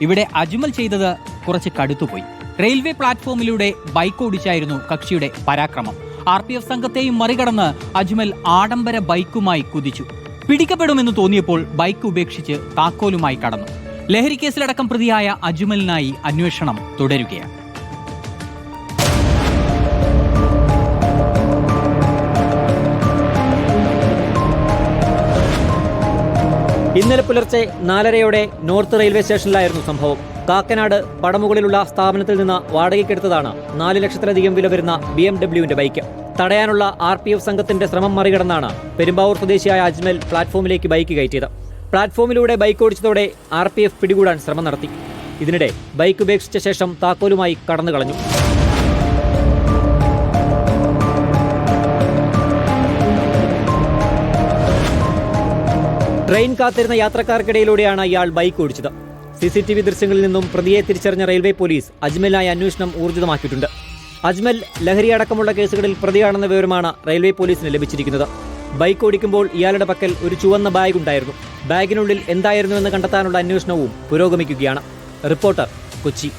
ഇവിടെ അജ്മൽ ചെയ്തത് കുറച്ച് കടുത്തുപോയി. റെയിൽവേ പ്ലാറ്റ്ഫോമിലൂടെ ബൈക്ക് ഓടിച്ചായിരുന്നു കക്ഷിയുടെ പരാക്രമം. ആർ പി എഫ് സംഘത്തെയും മറികടന്ന് അജ്മൽ ആഡംബര ബൈക്കുമായി കുതിച്ചു. പിടിക്കപ്പെടുമെന്ന് തോന്നിയപ്പോൾ ബൈക്ക് ഉപേക്ഷിച്ച് താക്കോലുമായി കടന്നു. ലഹരി കേസിലടക്കം പ്രതിയായ അജ്മലിനായി അന്വേഷണം തുടരുകയാണ്. ഇന്നലെ പുലർച്ചെ നാലരയോടെ നോർത്ത് റെയിൽവേ സ്റ്റേഷനിലായിരുന്നു സംഭവം. കാക്കനാട് പടമുകളിലുള്ള സ്ഥാപനത്തിൽ നിന്ന് വാടകയ്ക്കെടുത്തതാണ് നാല് ലക്ഷത്തിലധികം വില വരുന്ന ബി എം ഡബ്ല്യുവിന്റെ ബൈക്ക്. തടയാനുള്ള ആർ പി എഫ് സംഘത്തിന്റെ ശ്രമം മറികടന്നാണ് പെരുമ്പാവൂർ സ്വദേശിയായ അജ്മൽ പ്ലാറ്റ്ഫോമിലേക്ക് ബൈക്ക് കയറ്റിയത്. പ്ലാറ്റ്ഫോമിലൂടെ ബൈക്ക് ഓടിച്ചതോടെ ആർ പി എഫ് പിടികൂടാൻ ശ്രമം നടത്തി. ഇതിനിടെ ബൈക്ക് ഉപേക്ഷിച്ച ശേഷം താക്കോലുമായി കടന്നു കളഞ്ഞു ട്രെയിൻ കാത്തിരുന്ന യാത്രക്കാർക്കിടയിലൂടെയാണ് ഇയാൾ ബൈക്ക് ഓടിച്ചത്. സി സി ടി വി ദൃശ്യങ്ങളിൽ നിന്നും പ്രതിയെ തിരിച്ചറിഞ്ഞ റെയിൽവേ പോലീസ് അജ്മലായി അന്വേഷണം ഊർജിതമാക്കിയിട്ടുണ്ട്. അജ്മൽ ലഹരി അടക്കമുള്ള കേസുകളിൽ പ്രതിയാണെന്ന വിവരമാണ് റെയിൽവേ പോലീസിന് ലഭിച്ചിരിക്കുന്നത്. ബൈക്ക് ഓടിക്കുമ്പോൾ ഇയാളുടെ പക്കൽ ഒരു ചുവന്ന ബാഗ് ഉണ്ടായിരുന്നു. ബാഗിനുള്ളിൽ എന്തായിരുന്നുവെന്ന് കണ്ടെത്താനുള്ള അന്വേഷണവും പുരോഗമിക്കുകയാണ്. റിപ്പോർട്ടർ കൊച്ചി.